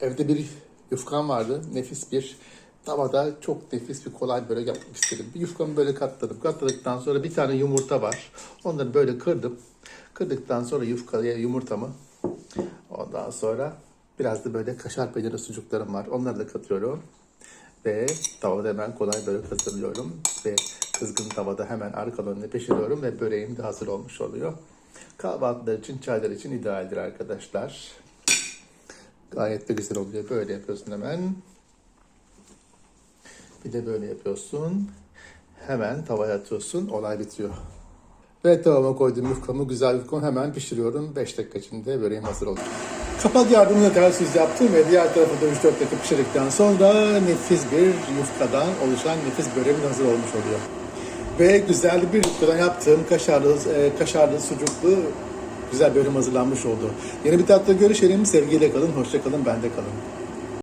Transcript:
Evde bir yufkam vardı. Nefis bir tavada çok nefis bir kolay börek yapmak istedim. Bir yufkamı böyle katladım. Katladıktan sonra bir tane yumurta var. Onları böyle kırdım. Kırdıktan sonra yufkaya yumurtamı ondan sonra biraz da böyle kaşar peyniri sucuklarım var. Onları da katıyorum. Ve tavada hemen kolay börek hazırlıyorum. Ve kızgın tavada hemen arkalarını pişiriyorum ve böreğim de hazır olmuş oluyor. Kahvaltılar için, çaylar için idealdir arkadaşlar. Gayet de güzel oluyor. Böyle yapıyorsun hemen. Bir de böyle yapıyorsun. Hemen tavaya atıyorsun. Olay bitiyor. Ve tavama koyduğum yufkamı, güzel yufkamı hemen pişiriyorum. 5 dakika içinde böreğim hazır oluyor. Kapak yardımıyla ters yüz yaptım ve diğer tarafı da 3-4 dakika pişirdikten sonra nefis bir yufkadan oluşan nefis böreğim hazır olmuş oluyor. Ve güzel bir yufkadan yaptığım kaşarlı, e, kaşarlı, sucuklu güzel bölüm hazırlanmış oldu. Yeni bir tatlı görüşelim. Sevgiyle kalın, hoşça kalın, bende kalın.